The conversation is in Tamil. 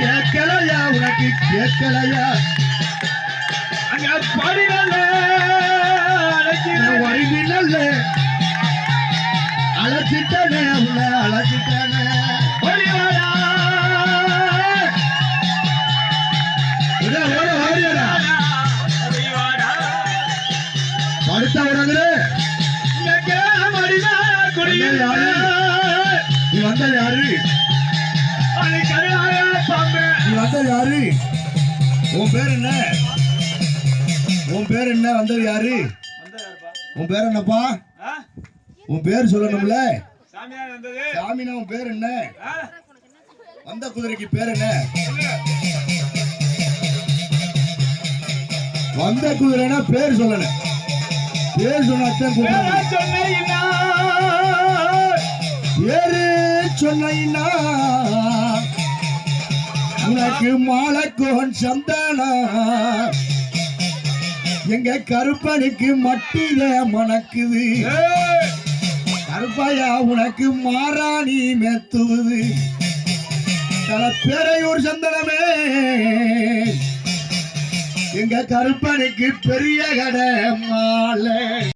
கேட்கலையா உனக்கு? கேட்கலையா? அங்க படிகள கேமடிதா குடியிருக்க. நீ வந்த யாரு. நீ வந்த யாரு? உன் பேர் என்ன? உன் பேர் என்ன? வந்தது யாரு? உன் பேர் என்னப்பா? உன் பேர் சொல்லணும்ல. சாமினா உன் பேர் என்ன? வந்த குதிரைக்கு பேர் என்ன? வந்த குதிரைனா பேர் சொல்லணும். பேர் சொன்னாத்தான் சொன்னீங்கன்னா, பேரு சொன்னா உனக்கு மாலக்கோன் சந்தானா. எங்க கருப்பனுக்கு மட்டில மணக்குது. கருப்பாயா உனக்கு மாறாணி மெத்துவது. தல பேரையூர் சந்தனமே. கருப்பனுக்கு பெரிய கடை மாலை